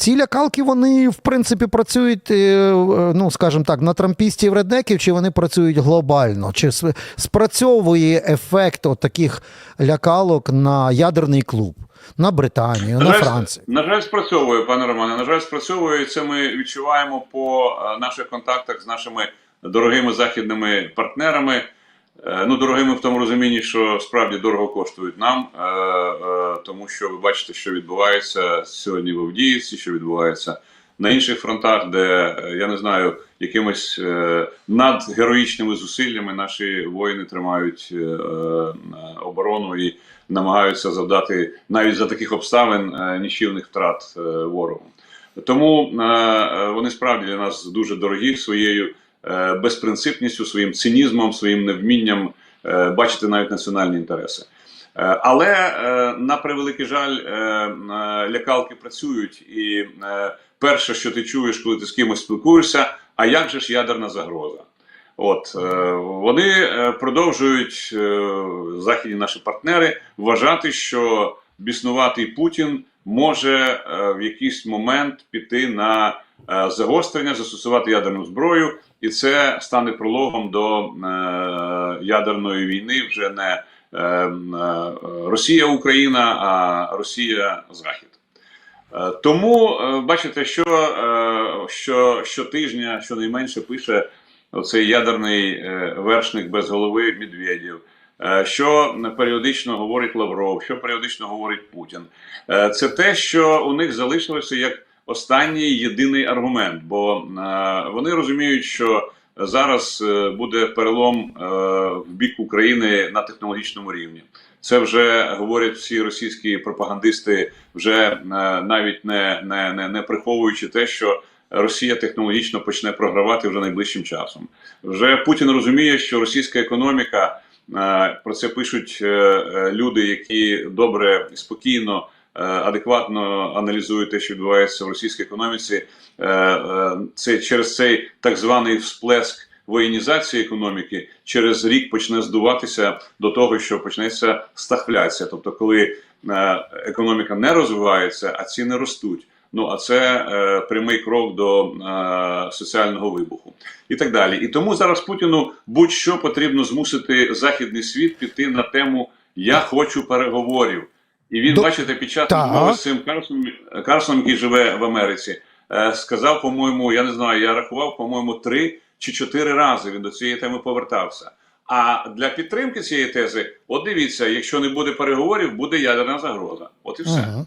Ці лякалки, вони, в принципі, працюють, е, е, ну, скажімо так, на трампістів реднеків, чи вони працюють глобально? Чи спрацьовує ефект от таких лякалок на ядерний клуб, на Британію, на жаль, Францію? на жаль, спрацьовує, пане Романе. На жаль, спрацьовує. І Це ми відчуваємо по е, наших контактах з нашими дорогими західними партнерами. Е, Ну, дорогими в тому розумінні, що справді дорого коштують нам, е, е, тому що ви бачите, що відбувається сьогодні в Авдіївці, що відбувається на інших фронтах, де я не знаю, якимись надгероїчними зусиллями наші воїни тримають оборону і намагаються завдати навіть за таких обставин нічівних втрат ворогу. Тому вони справді для нас дуже дорогі своєю безпринципністю, своїм цинізмом, своїм невмінням е, бачити навіть національні інтереси. Е, Але е, на превеликий жаль, е, е, лякалки працюють, і е, перше, що ти чуєш, коли ти з кимось спілкуєшся, а як же ж ядерна загроза? От е, вони е, продовжують е, західні наші партнери вважати, що біснуватий Путін може е, в якийсь момент піти на е, загострення, застосувати ядерну зброю, і це стане прологом до е, ядерної війни вже не е, е, Росія-Україна, а Росія-Захід. Е, Тому е, бачите, що, е, що щонайменше пише оцей ядерний е, вершник без голови Медведєв, е, що періодично говорить Лавров, що періодично говорить Путін. Е, Це те, що у них залишилося як останній єдиний аргумент, бо е, вони розуміють, що зараз е, буде перелом е, в бік України на технологічному рівні. Це вже говорять всі російські пропагандисти, вже навіть не, не, не, не приховуючи те, що Росія технологічно почне програвати вже найближчим часом. Вже Путін розуміє, що російська економіка про це пишуть люди, які добре і спокійно. Е, Адекватно аналізують те, що відбувається в російській економіці, Е, е, це через цей так званий всплеск воєнізації економіки через рік почне здуватися до того, що почнеться стагфляція. Тобто, коли економіка не розвивається, а ціни ростуть. Ну а це прямий крок до соціального вибуху і так далі. І тому зараз Путіну будь-що потрібно змусити західний світ піти на тему Я хочу переговорів. І він, До- бачите, під час розмови з цим Карсом Карлсоном, який живе в Америці, е, сказав, по-моєму, я не знаю, я рахував, по-моєму, три чи чотири рази він до цієї теми повертався. А для підтримки цієї тези, от дивіться, якщо не буде переговорів, буде ядерна загроза. От і все. Ага.